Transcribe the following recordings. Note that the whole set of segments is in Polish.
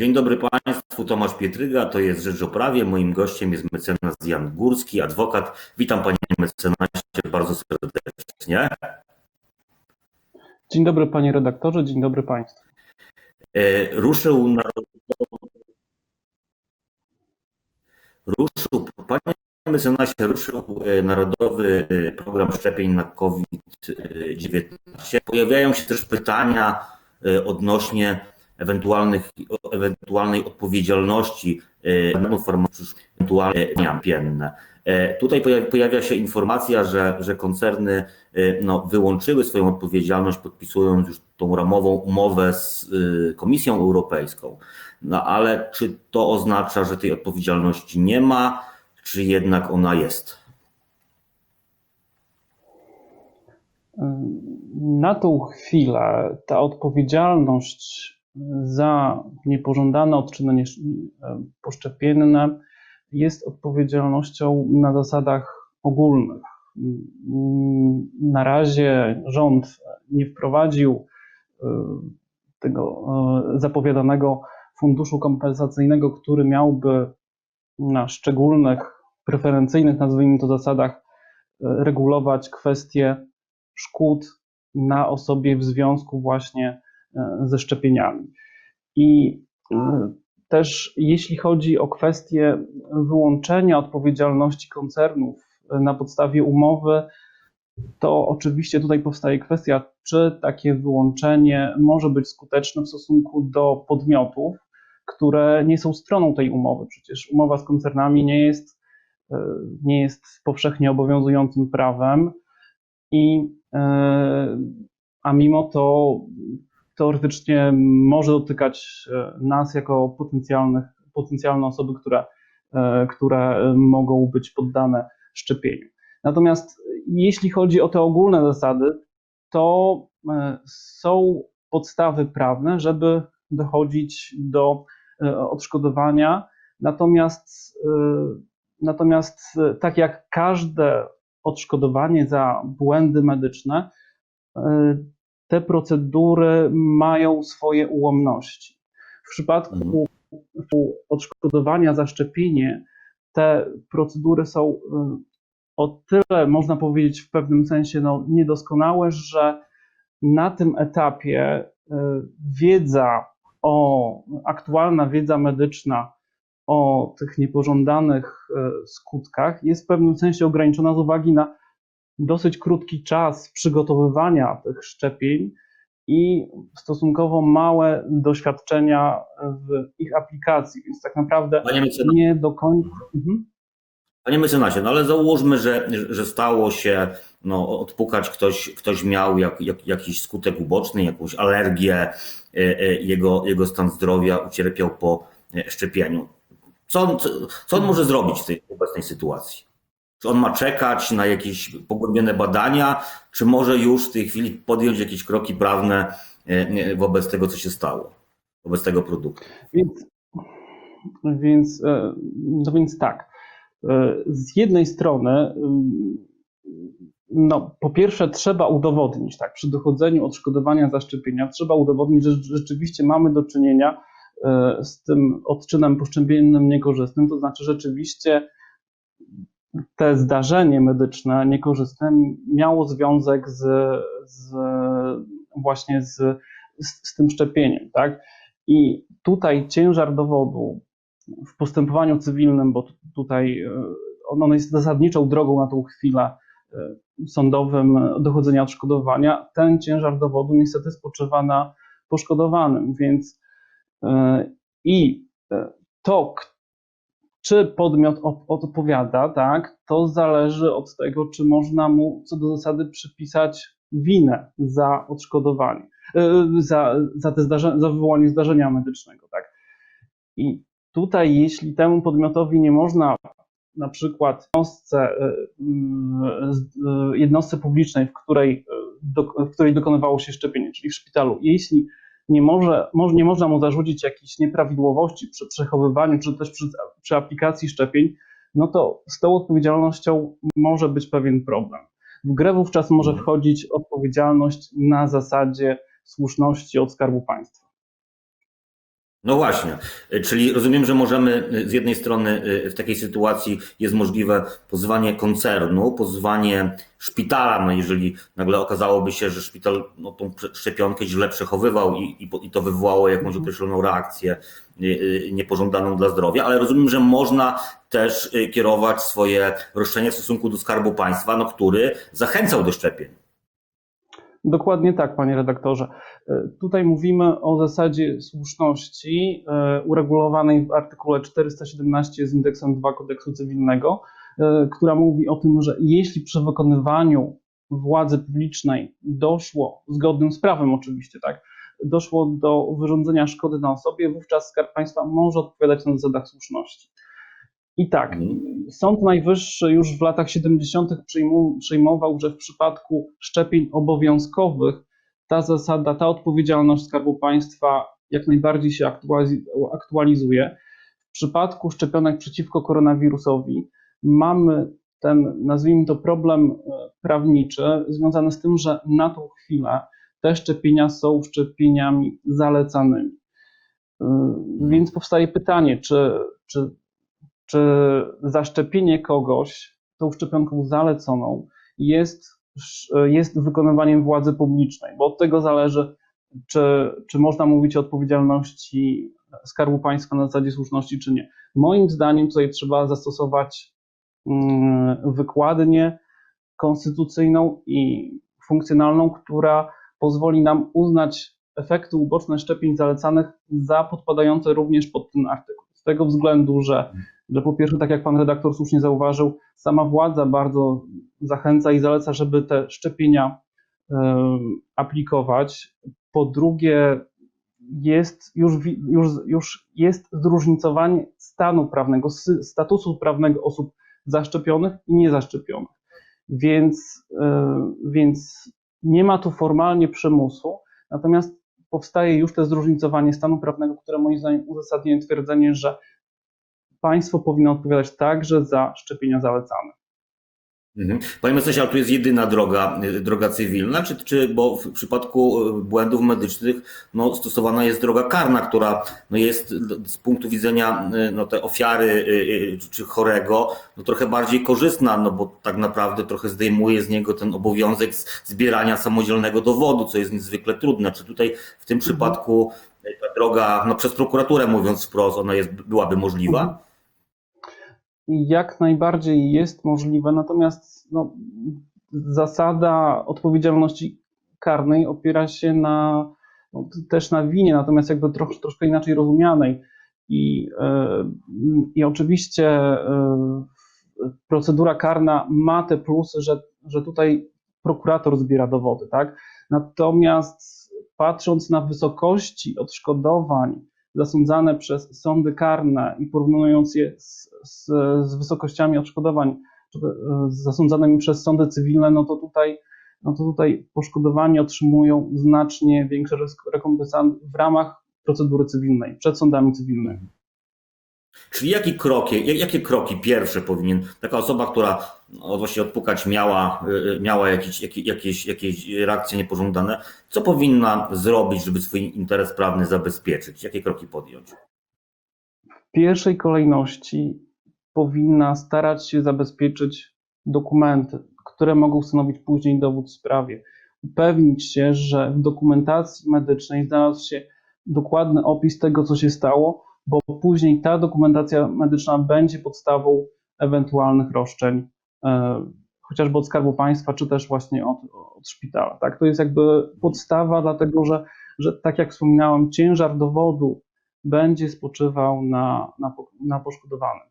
Dzień dobry Państwu, Tomasz Pietryga, to jest Rzecz o Prawie. Moim gościem jest mecenas Jan Górski, adwokat. Witam Panie mecenasie bardzo serdecznie. Dzień dobry Panie redaktorze, dzień dobry Państwu. E, Ruszył narodowy... Ruszył, Panie mecenasie, ruszył e, Narodowy e, Program Szczepień na COVID-19. Pojawiają się też pytania odnośnie ewentualnych, ewentualnej odpowiedzialności farmaceutycznych, ewentualnie pienne. Tutaj pojawia się informacja, że, że koncerny no, wyłączyły swoją odpowiedzialność, podpisując już tą ramową umowę z Komisją Europejską. No ale czy to oznacza, że tej odpowiedzialności nie ma, czy jednak ona jest? Na tą chwilę ta odpowiedzialność za niepożądane odczyny poszczepienne jest odpowiedzialnością na zasadach ogólnych. Na razie rząd nie wprowadził tego zapowiadanego funduszu kompensacyjnego, który miałby na szczególnych, preferencyjnych, nazwijmy to zasadach, regulować kwestie szkód na osobie w związku właśnie ze szczepieniami. I też jeśli chodzi o kwestię wyłączenia odpowiedzialności koncernów na podstawie umowy, to oczywiście tutaj powstaje kwestia, czy takie wyłączenie może być skuteczne w stosunku do podmiotów, które nie są stroną tej umowy. Przecież umowa z koncernami nie jest, nie jest powszechnie obowiązującym prawem, i, a mimo to teoretycznie może dotykać nas jako potencjalnych, potencjalne osoby, które, które mogą być poddane szczepieniu. Natomiast jeśli chodzi o te ogólne zasady, to są podstawy prawne, żeby dochodzić do odszkodowania. Natomiast, natomiast tak jak każde odszkodowanie za błędy medyczne, te procedury mają swoje ułomności. W przypadku odszkodowania za szczepienie, te procedury są o tyle, można powiedzieć, w pewnym sensie no, niedoskonałe, że na tym etapie wiedza o, aktualna wiedza medyczna o tych niepożądanych skutkach jest w pewnym sensie ograniczona z uwagi na dosyć krótki czas przygotowywania tych szczepień i stosunkowo małe doświadczenia w ich aplikacji, więc tak naprawdę nie do końca. Mhm. Panie mecenasie, no ale załóżmy, że, że stało się, no, odpukać ktoś, ktoś miał jak, jak, jakiś skutek uboczny, jakąś alergię, jego, jego stan zdrowia ucierpiał po szczepieniu. Co on, co on może zrobić w tej obecnej sytuacji? Czy on ma czekać na jakieś pogłębione badania, czy może już w tej chwili podjąć jakieś kroki prawne wobec tego, co się stało, wobec tego produktu? Więc, więc, no więc tak. Z jednej strony, no, po pierwsze, trzeba udowodnić, tak, przy dochodzeniu odszkodowania za szczepienia, trzeba udowodnić, że rzeczywiście mamy do czynienia z tym odczynem poszczepiennym niekorzystnym, to znaczy rzeczywiście te zdarzenie medyczne niekorzystne miało związek z, z właśnie z, z, z, tym szczepieniem, tak? I tutaj ciężar dowodu w postępowaniu cywilnym, bo tutaj ono jest zasadniczą drogą na tą chwilę sądowym dochodzenia odszkodowania, ten ciężar dowodu niestety spoczywa na poszkodowanym, więc i to, czy podmiot odpowiada, tak, to zależy od tego, czy można mu co do zasady przypisać winę za odszkodowanie, za, za, te zdarzenia, za wywołanie zdarzenia medycznego, tak. I tutaj, jeśli temu podmiotowi nie można na przykład jednostce, jednostce publicznej, w której, w której dokonywało się szczepienie, czyli w szpitalu, jeśli nie, może, nie można mu zarzucić jakichś nieprawidłowości przy przechowywaniu, czy też przy, przy aplikacji szczepień, no to z tą odpowiedzialnością może być pewien problem. W grę wówczas może wchodzić odpowiedzialność na zasadzie słuszności od Skarbu Państwa. No właśnie, czyli rozumiem, że możemy y, z jednej strony y, w takiej sytuacji jest możliwe pozwanie koncernu, pozwanie szpitala, no jeżeli nagle okazałoby się, że szpital no, tą szczepionkę źle przechowywał i, i, i to wywołało jakąś Mhm. określoną reakcję y, niepożądaną dla zdrowia, ale rozumiem, że można też kierować swoje roszczenie w stosunku do Skarbu Państwa, no, który zachęcał do szczepień. Dokładnie tak, panie redaktorze. E, Tutaj mówimy o zasadzie słuszności e, uregulowanej w artykule 417 z indeksem 2 kodeksu cywilnego, e, która mówi o tym, że jeśli przy wykonywaniu władzy publicznej doszło, zgodnym z prawem oczywiście, tak, doszło do wyrządzenia szkody na osobie, wówczas Skarb Państwa może odpowiadać na zasadach słuszności. I tak, Mhm. Sąd Najwyższy już w latach 70. przyjmu- przyjmował, że w przypadku szczepień obowiązkowych ta zasada, ta odpowiedzialność Skarbu Państwa jak najbardziej się aktualiz- aktualizuje. W przypadku szczepionek przeciwko koronawirusowi mamy ten, nazwijmy to, problem e, prawniczy związany z tym, że na tą chwilę te szczepienia są szczepieniami zalecanymi. E, Więc powstaje pytanie, czy, czy czy zaszczepienie kogoś tą szczepionką zaleconą jest, jest wykonywaniem władzy publicznej, bo od tego zależy, czy, czy można mówić o odpowiedzialności Skarbu Państwa na zasadzie słuszności, czy nie. Moim zdaniem tutaj trzeba zastosować mm, wykładnię konstytucyjną i funkcjonalną, która pozwoli nam uznać efekty uboczne szczepień zalecanych za podpadające również pod ten artykuł. Z tego względu, że że po pierwsze, tak jak pan redaktor słusznie zauważył, sama władza bardzo zachęca i zaleca, żeby te szczepienia aplikować. Po drugie, jest już, już, już jest zróżnicowanie stanu prawnego, statusu prawnego osób zaszczepionych i niezaszczepionych. Więc, e, więc nie ma tu formalnie przymusu, natomiast powstaje już to zróżnicowanie stanu prawnego, które moim zdaniem uzasadnia twierdzenie, że państwo powinno odpowiadać także za szczepienia zalecane. Mhm. Panie mecenasie, ale tu jest jedyna droga, y, droga cywilna, czy, czy bo w przypadku y, błędów medycznych no, stosowana jest droga karna, która no, jest z punktu widzenia y, no, tej ofiary czy chorego no, trochę bardziej korzystna, no bo tak naprawdę trochę zdejmuje z niego ten obowiązek zbierania samodzielnego dowodu, co jest niezwykle trudne. Czy tutaj w tym przypadku y, ta droga, no przez prokuraturę mówiąc wprost, ona jest, byłaby możliwa? Jak najbardziej jest możliwe, natomiast no, zasada odpowiedzialności karnej opiera się na, no, też na winie, natomiast jakby trosz, troszkę inaczej rozumianej. I, e, i oczywiście e, procedura karna ma te plusy, że, że tutaj prokurator zbiera dowody, tak? Natomiast patrząc na wysokości odszkodowań zasądzane przez sądy karne i porównując je z, z, z wysokościami odszkodowań e, zasądzanymi przez sądy cywilne, no to tutaj, no to tutaj poszkodowani otrzymują znacznie większe rekompensaty w ramach procedury cywilnej, przed sądami cywilnymi. Czyli jakie kroki, jak- jakie kroki pierwsze powinien taka osoba, która no, właśnie odpukać miała, y, y, miała jakieś, jakie- jakieś, jakieś reakcje niepożądane, co powinna zrobić, żeby swój interes prawny zabezpieczyć? Jakie kroki podjąć? W pierwszej kolejności powinna starać się zabezpieczyć dokumenty, które mogą stanowić później dowód w sprawie. Upewnić się, że w dokumentacji medycznej znalazł się dokładny opis tego, co się stało, bo później ta dokumentacja medyczna będzie podstawą ewentualnych roszczeń, e, chociażby od Skarbu Państwa, czy też właśnie od, od szpitala. Tak? To jest jakby podstawa, dlatego że, że tak jak wspominałem, ciężar dowodu będzie spoczywał na, na, na poszkodowanym.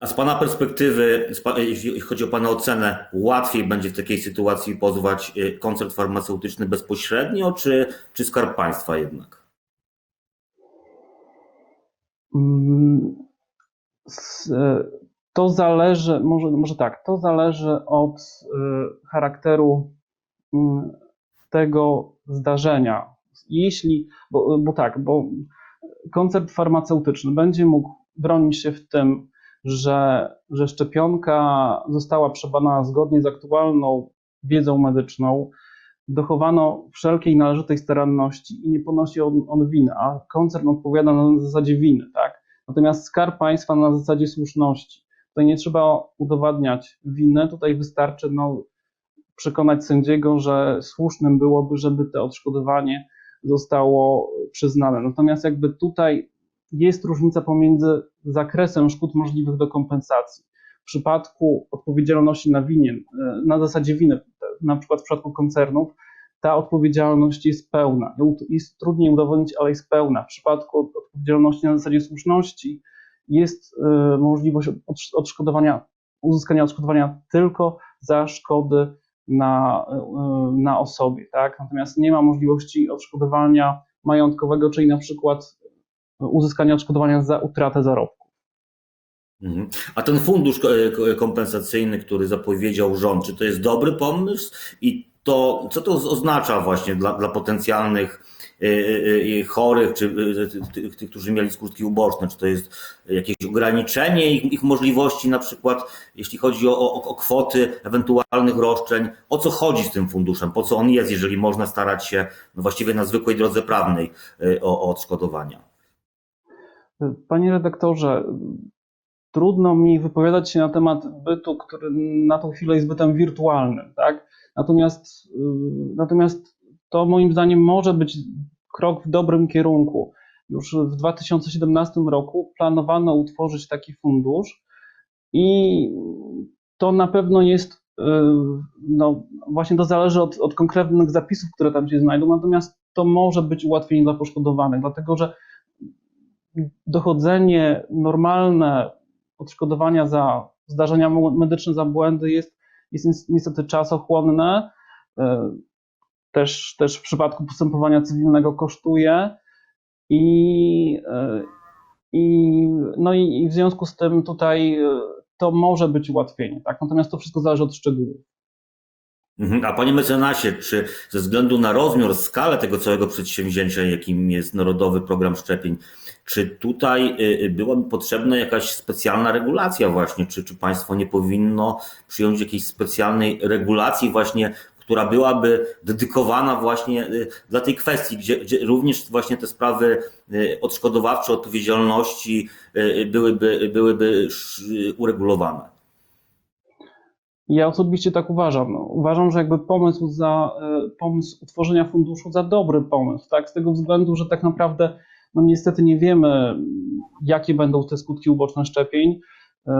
A z Pana perspektywy, jeśli chodzi o Pana ocenę, łatwiej będzie w takiej sytuacji pozwać y, koncert farmaceutyczny bezpośrednio, czy, czy Skarb Państwa jednak? Mm, e, To zależy, może, może tak, to zależy od e, charakteru mm, tego zdarzenia. Jeśli, bo, bo tak, bo koncert farmaceutyczny będzie mógł bronić się w tym, że, że szczepionka została przebadana zgodnie z aktualną wiedzą medyczną, dochowano wszelkiej należytej staranności i nie ponosi on, on winy, a koncern odpowiada na zasadzie winy, tak? Natomiast skarb państwa na zasadzie słuszności. Tutaj nie trzeba udowadniać winy, tutaj wystarczy no, przekonać sędziego, że słusznym byłoby, żeby to odszkodowanie zostało przyznane. Natomiast jakby tutaj jest różnica pomiędzy zakresem szkód możliwych do kompensacji. W przypadku odpowiedzialności na winien, na zasadzie winy, na przykład w przypadku koncernów, ta odpowiedzialność jest pełna. Jest trudniej udowodnić, ale jest pełna. W przypadku odpowiedzialności na zasadzie słuszności jest y, możliwość odszkodowania, uzyskania odszkodowania tylko za szkody na, y, na osobie, tak? Natomiast nie ma możliwości odszkodowania majątkowego, czyli na przykład uzyskania odszkodowania za utratę zarobku. Mhm. A ten fundusz kompensacyjny, który zapowiedział rząd, czy to jest dobry pomysł i to co to oznacza właśnie dla, dla potencjalnych y, chorych, czy tych, którzy mieli skutki uboczne? Czy to jest jakieś ograniczenie ich, ich możliwości, na przykład jeśli chodzi o, o, o, kwoty ewentualnych roszczeń? O co chodzi z tym funduszem? Po co on jest, jeżeli można starać się no właściwie na zwykłej drodze prawnej o, o odszkodowania? Panie redaktorze, trudno mi wypowiadać się na temat bytu, który na tą chwilę jest bytem wirtualnym, tak? Natomiast, y, natomiast to moim zdaniem może być krok w dobrym kierunku. Już w 2017 roku planowano utworzyć taki fundusz i to na pewno jest, y, no właśnie to zależy od, od konkretnych zapisów, które tam się znajdą, natomiast to może być ułatwienie dla poszkodowanych, dlatego że dochodzenie normalne odszkodowania za zdarzenia medyczne, za błędy jest jest niestety czasochłonne, e, też, też w przypadku postępowania cywilnego kosztuje i, e, i, no i, i w związku z tym tutaj e, to może być ułatwienie, tak? natomiast to wszystko zależy od szczegółów. Mhm. A panie mecenasie, czy ze względu na rozmiar, skalę tego całego przedsięwzięcia, jakim jest Narodowy Program Szczepień, czy tutaj y, y, byłaby potrzebna jakaś specjalna regulacja właśnie? Czy, czy państwo nie powinno przyjąć jakiejś specjalnej regulacji właśnie, która byłaby dedykowana właśnie y, dla tej kwestii, gdzie, gdzie również właśnie te sprawy odszkodowawcze, odpowiedzialności byłyby, byłyby uregulowane? Ja osobiście tak uważam. Uważam, że jakby pomysł za pomysł utworzenia funduszu za dobry pomysł, tak? Z tego względu, że tak naprawdę no niestety nie wiemy, jakie będą te skutki uboczne szczepień, e,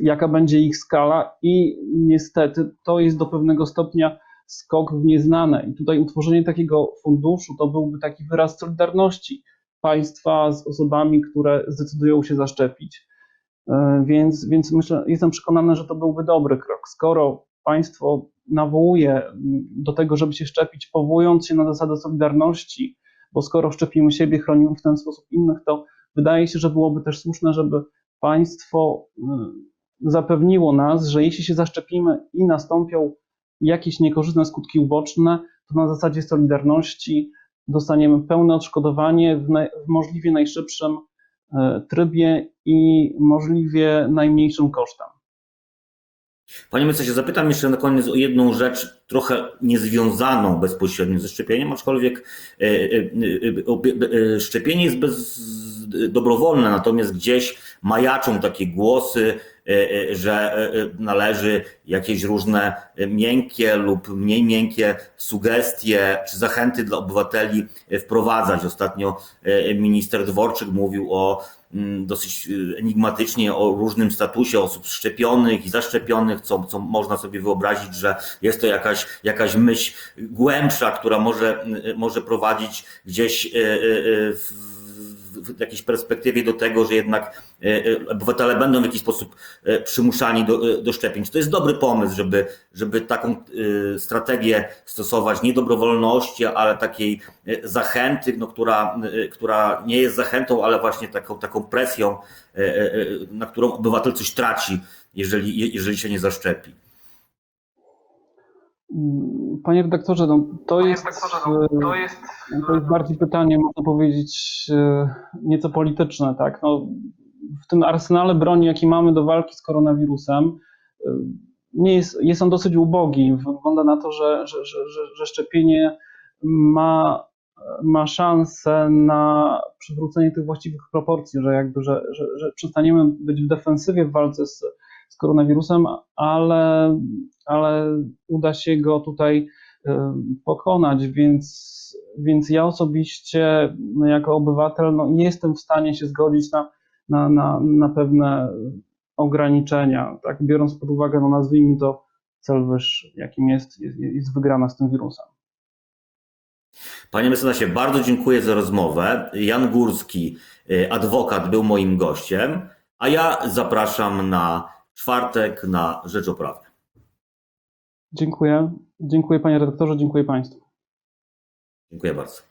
jaka będzie ich skala i niestety to jest do pewnego stopnia skok w nieznane. I tutaj utworzenie takiego funduszu to byłby taki wyraz solidarności państwa z osobami, które zdecydują się zaszczepić. E, więc, więc myślę, jestem przekonany, że to byłby dobry krok. Skoro państwo nawołuje do tego, żeby się szczepić, powołując się na zasadę solidarności, bo skoro szczepimy siebie, chronimy w ten sposób innych, to wydaje się, że byłoby też słuszne, żeby państwo y, zapewniło nas, że jeśli się zaszczepimy i nastąpią jakieś niekorzystne skutki uboczne, to na zasadzie solidarności dostaniemy pełne odszkodowanie w, w możliwie najszybszym trybie i możliwie najmniejszym kosztem. Panie mecenasie, zapytam jeszcze na koniec o jedną rzecz, trochę niezwiązaną bezpośrednio ze szczepieniem, aczkolwiek e, e, e, szczepienie jest bez, dobrowolne, natomiast gdzieś majaczą takie głosy, że należy jakieś różne miękkie lub mniej miękkie sugestie czy zachęty dla obywateli wprowadzać. Ostatnio minister Dworczyk mówił o Mm, dosyć y, enigmatycznie o różnym statusie osób szczepionych i zaszczepionych, co, co można sobie wyobrazić, że jest to jakaś, jakaś myśl głębsza, która może, y, może prowadzić gdzieś y, w w jakiejś perspektywie do tego, że jednak e, e, obywatele będą w jakiś sposób e, przymuszani do, do szczepień. To jest dobry pomysł, żeby, żeby taką strategię stosować, nie dobrowolności, ale takiej zachęty, no, która, która nie jest zachętą, ale właśnie taką, taką presją, na którą obywatel coś traci, jeżeli, jeżeli się nie zaszczepi. Panie redaktorze, no, to, jest, no, to, jest, to jest bardziej pytanie, można powiedzieć, e, nieco polityczne. Tak? No, w tym arsenale broni, jaki mamy do walki z koronawirusem, e, nie jest, jest on dosyć ubogi. Wygląda na to, że, że, że, że, że szczepienie ma, ma szansę na przywrócenie tych właściwych proporcji, że jakby, że, że, że przestaniemy być w defensywie w walce z, z koronawirusem, ale, ale uda się go tutaj y, pokonać, więc, więc ja osobiście no, jako obywatel no, nie jestem w stanie się zgodzić na, na, na, na pewne ograniczenia, tak, biorąc pod uwagę, no nazwijmy to cel wyższy, jakim jest, jest, jest wygrana z tym wirusem. Panie mecenasie, bardzo dziękuję za rozmowę. Jan Górski, y, adwokat, był moim gościem, a ja zapraszam na czwartek na Rzecz o Prawie. Dziękuję. Dziękuję panie redaktorze, dziękuję państwu. Dziękuję bardzo.